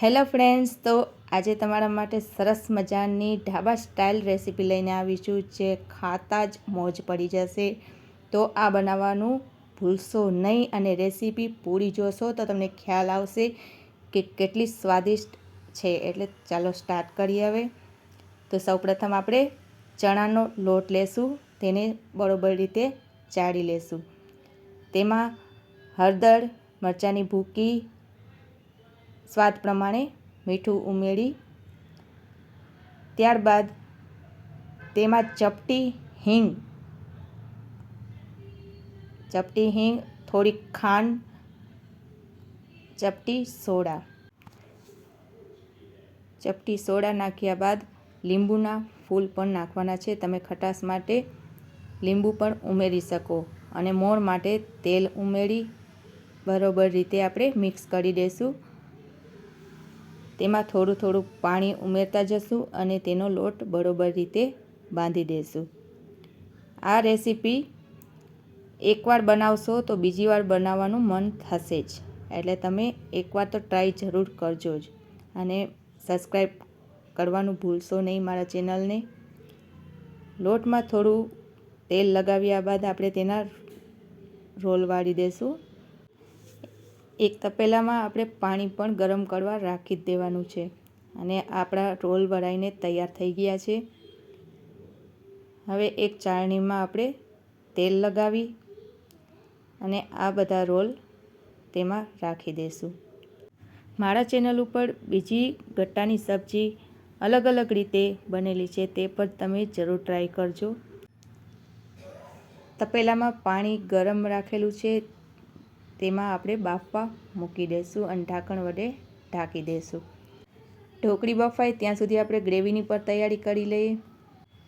Hello friends, તો આજે તમારા માટે સરસ મજાની ઢાબા સ્ટાઇલ રેસીપી લઈને આવીશું જે ખાતા જ મોજ પડી જશે. તો આ બનાવવાનું ભૂલશો નહીં અને રેસીપી પૂરી જોશો તો તમને ખ્યાલ આવશે કે કેટલી સ્વાદિષ્ટ છે. એટલે ચાલો સ્ટાર્ટ કરીએ હવે. તો સૌપ્રથમ આપણે ચણાનો લોટ લેશું, તેને બરોબર રીતે ચાળી લેશું. તેમાં હળદર, મરચાંની ભૂકી સ્વાદ પ્રમાણે મીઠું ઉમેરી, ત્યારબાદ તેમાં ચપટી હિંગ ચપટી હિંગ, થોડીક ખાંડ, ચપટી સોડા. ચપટી સોડા નાખ્યા બાદ લીંબુના ફૂલ પણ નાખવાના છે. તમે ખટાશ માટે લીંબુ પણ ઉમેરી શકો અને મોણ માટે તેલ ઉમેરી બરોબર રીતે આપણે મિક્સ કરી દઈશું તેમાં થોડું થોડું પાણી ઉમેરતા જશું અને તેનો લોટ બરોબર રીતે બાંધી દઈશું આ રેસીપી એકવાર બનાવશો તો બીજી વાર બનાવવાનું મન થશે જ. એટલે તમે એકવાર તો ટ્રાય જરૂર કરજો જ. અને સબસ્ક્રાઈબ કરવાનું ભૂલશો નહીં મારા ચેનલને. લોટમાં થોડું તેલ લગાવ્યા બાદ આપણે તેના રોલ વાળી દઈશું એક તપેલામાં આપણે પાણી પણ ગરમ કરવા રાખી જ દેવાનું છે. અને આપણા રોલ ભરાઈને તૈયાર થઈ ગયા છે. હવે એક ચાળણીમાં આપણે તેલ લગાવી અને આ બધા રોલ તેમાં રાખી દઈશું. મારા ચેનલ ઉપર બીજી ગટ્ટાની સબ્જી અલગ અલગ રીતે બનેલી છે તે પણ તમે જરૂર ટ્રાય કરજો. તપેલામાં પાણી ગરમ રાખેલું છે. તેમાં આપણે બાફવા મૂકી દઈશું અને ઢાંકણ વડે ઢાંકી દઈશું ઢોકળી બફાય ત્યાં સુધી આપણે ગ્રેવીની પર તૈયારી કરી લઈએ.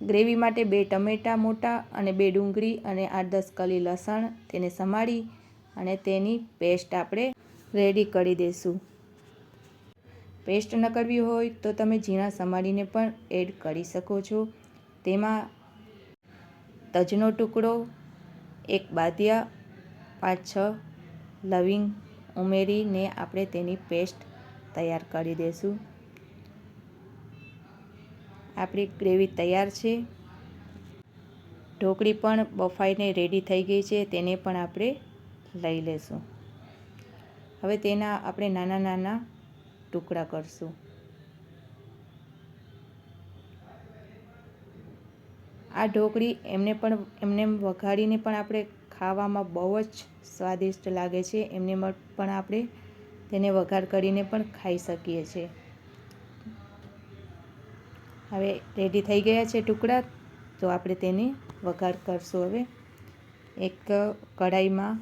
ગ્રેવી માટે બે ટમેટાં મોટા અને બે ડુંગળી અને આઠ દસ કલી લસણ તેને સમારી અને તેની પેસ્ટ આપણે રેડી કરી દઈશું પેસ્ટ ન કરવી હોય તો તમે ઝીણા સમારીને પણ એડ કરી શકો છો. તેમાં તજનો ટુકડો, એક બાદિયા, પાંચ છ લવિંગ ઉમેરીને આપણે તેની પેસ્ટ તૈયાર કરી દઈશું આપણી ગ્રેવી તૈયાર છે. ઢોકળી પણ બફાઈને રેડી થઈ ગઈ છે, તેને પણ આપણે લઈ લેશું. હવે તેના આપણે નાના નાના ટુકડા કરશું. આ ઢોકળી એમને પણ, એમને વઘાડીને પણ આપણે ખાવામાં બહુ જ સ્વાદિષ્ટ લાગે છે. એમને પણ આપણે તેને વઘાર કરીને પણ ખાઈ શકીએ છીએ. હવે રેડી થઈ ગયા છે ટુકડા, તો આપણે તેને વઘાર કરશું. હવે એક કઢાઈમાં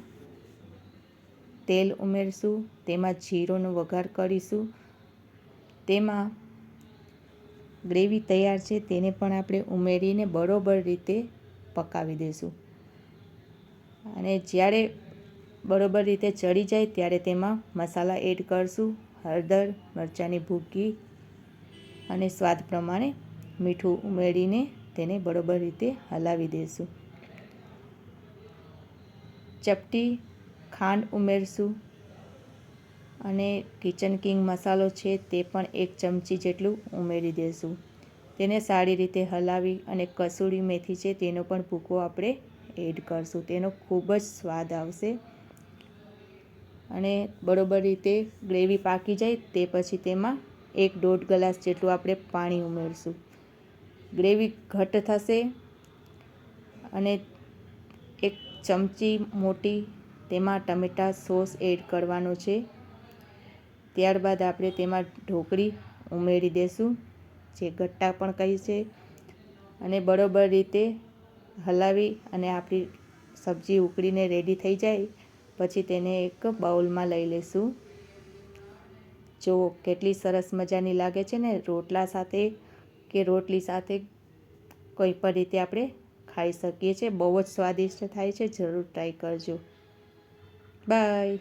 તેલ ઉમેરશું, તેમાં જીરોનો વઘાર કરીશું. તેમાં ગ્રેવી તૈયાર છે, તેને પણ આપણે ઉમેરીને બરોબર રીતે પકાવી દઈશું. અને જ્યારે બરોબર રીતે ચડી જાય ત્યારે તેમાં મસાલા એડ કરશું, હળદર, મરચાંની ભૂકી અને સ્વાદ પ્રમાણે મીઠું ઉમેરીને તેને બરોબર રીતે હલાવી દઈશું ચપટી ખાંડ ઉમેરશું અને કિચન કિંગ મસાલો છે તે પણ એક ચમચી જેટલું ઉમેરી દઈશું તેને સારી રીતે હલાવી અને કસૂરી મેથી છે તેનો પણ ભૂકો આપણે એડ કરશું. તેનો ખૂબ જ સ્વાદ આવશે. અને બરોબર રીતે ગ્રેવી પાકી જાય તે પછી તેમાં એક દોઢ ગ્લાસ જેટલું આપણે પાણી ઉમેરશું. ગ્રેવી ઘટ થશે અને એક ચમચી મોટી તેમાં ટમેટા સોસ એડ કરવાનો છે. ત્યારબાદ આપણે તેમાં ઢોકળી ઉમેરી દેશું, જે ગટ્ટા પણ કહી છે. અને બરોબર રીતે હલાવી અને આપણી સબ્જી ઉકળીને રેડી થઈ જાય, પછી તેને એક બાઉલમાં લઈ લઈશું જો કેટલી સરસ મજાની લાગે છે ને રોટલા સાથે કે રોટલી સાથે કોઈ પણ રીતે આપણે ખાઈ શકીએ છીએ, બહુ જ સ્વાદિષ્ટ થાય છે, જરૂર ટ્રાય કરજો. બાય